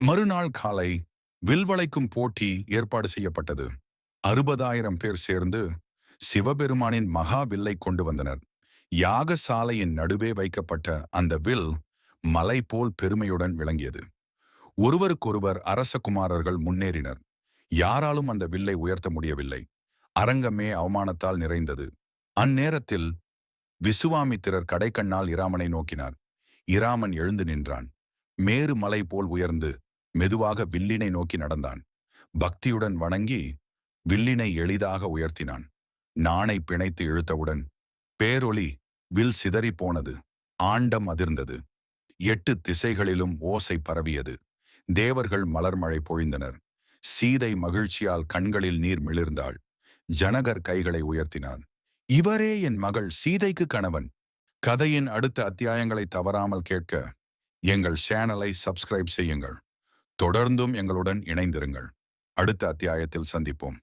மறுநாள் காலை வில்வளைக்கும் போட்டி ஏற்பாடு செய்யப்பட்டது. அறுபதாயிரம் பேர் சேர்ந்து சிவபெருமானின் மகா வில்லை கொண்டு வந்தனர். யாகசாலையின் நடுவே வைக்கப்பட்ட அந்த வில் மலை போல் பெருமையுடன் விளங்கியது. ஒருவருக்கொருவர் அரசகுமாரர்கள் முன்னேறினர். யாராலும் அந்த வில்லை உயர்த்த முடியவில்லை. அரங்கமே அவமானத்தால் நிறைந்தது. அந்நேரத்தில் விசுவாமித்திரர் கடைக்கண்ணால் இராமனை நோக்கினார். இராமன் எழுந்து நின்றான். மேரு மலை போல் உயர்ந்து மெதுவாக வில்லினை நோக்கி நடந்தான். பக்தியுடன் வணங்கி வில்லினை எளிதாக உயர்த்தினான். நாணை பிணைத்து இழுத்தவுடன் பேரொளி வில் சிதறிப் போனது ஆண்டம் அதிர்ந்தது. எட்டு திசைகளிலும் ஓசை பரவியது. தேவர்கள் மலர்மழை பொழிந்தனர். சீதை மகிழ்ச்சியால் கண்களில் நீர் மிளிர்ந்தாள். ஜனகர் கைகளை உயர்த்தினான். இவரே என் மகள் சீதைக்கு கணவன். கதையின் அடுத்த அத்தியாயங்களை தவறாமல் கேட்க எங்கள் சேனலை சப்ஸ்கிரைப் செய்யுங்கள். தொடர்ந்தும் எங்களுடன் இணைந்திருங்கள். அடுத்த அத்தியாயத்தில் சந்திப்போம்.